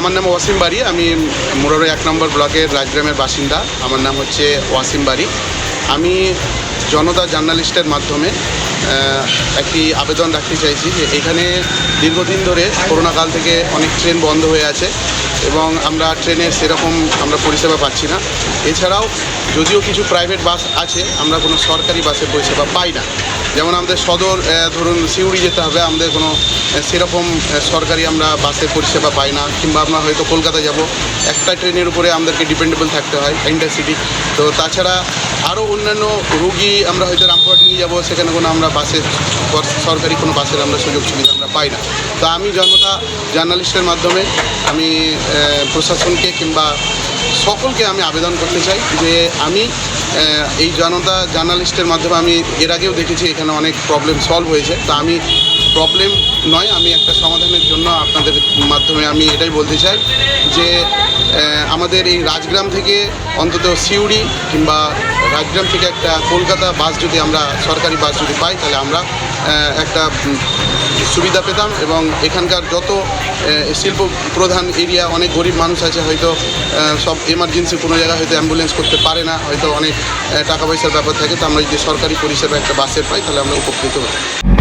আমার নাম ওয়াসিম বাড়ি, আমি মুরারো এক নম্বর ব্লকের রাজগ্রামের বাসিন্দা। আমার নাম হচ্ছে ওয়াসিম বাড়ি। আমি জনতা জার্নালিস্টের মাধ্যমে একটি আবেদন রাখতে চাইছি যে এখানে দীর্ঘদিন ধরে করোনা কাল থেকে অনেক ট্রেন বন্ধ হয়ে আছে এবং আমরা ট্রেনের সেরকম আমরা পরিষেবা পাচ্ছি না। এছাড়াও যদিও কিছু প্রাইভেট বাস আছে, আমরা কোনো সরকারি বাসের পরিষেবা পাই না। যেমন আমাদের সদর ধরুন সিউড়ি যেতে হবে, আমাদের কোনো সেরকম সরকারি আমরা বাসের পরিষেবা পাই না, কিংবা আমরা হয়তো কলকাতা যাব। একটা ট্রেনের উপরে আমাদেরকে ডিপেন্ডেবল থাকতে হয় ইন্টারসিটি তো তাছাড়া আরও অন্যান্য রুগী আমরা হয়তো রামপুরহাট নিয়ে যাব, সেখানে কোনো আমরা বাসের সরকারি কোনো বাসের আমরা সুযোগ সুবিধা আমরা পাই না। তো আমি জনতা জার্নালিস্টের মাধ্যমে আমি প্রশাসনকে কিংবা সকলকে আমি আবেদন করতে চাই যে আমি এই জনতা জার্নালিস্টের মাধ্যমে আমি এর আগেও দেখেছি এখানে অনেক প্রবলেম সলভ হয়েছে। তা আমি প্রবলেম নয়, আমি একটা সমাধানের জন্য আপনাদের মাধ্যমে আমি এটাই বলতে চাই যে আমাদের এই রাজগ্রাম থেকে অন্তত সিউড়ি কিংবা রাজগ্রাম থেকে একটা কলকাতা বাস যদি আমরা, সরকারি বাস যদি পাই, তাহলে আমরা একটা সুবিধা পেতাম এবং এখানকার যত শিল্প প্রধান এরিয়া, অনেক গরিব মানুষ আছে, হয়তো সব এমার্জেন্সি কোনো জায়গায় হয়তো অ্যাম্বুলেন্স করতে পারে না, হয়তো অনেক টাকা পয়সার ব্যাপার থাকে, তো আমরা যদি সরকারি পরিষেবা একটা বাসের পাই, তাহলে আমরা উপকৃত হই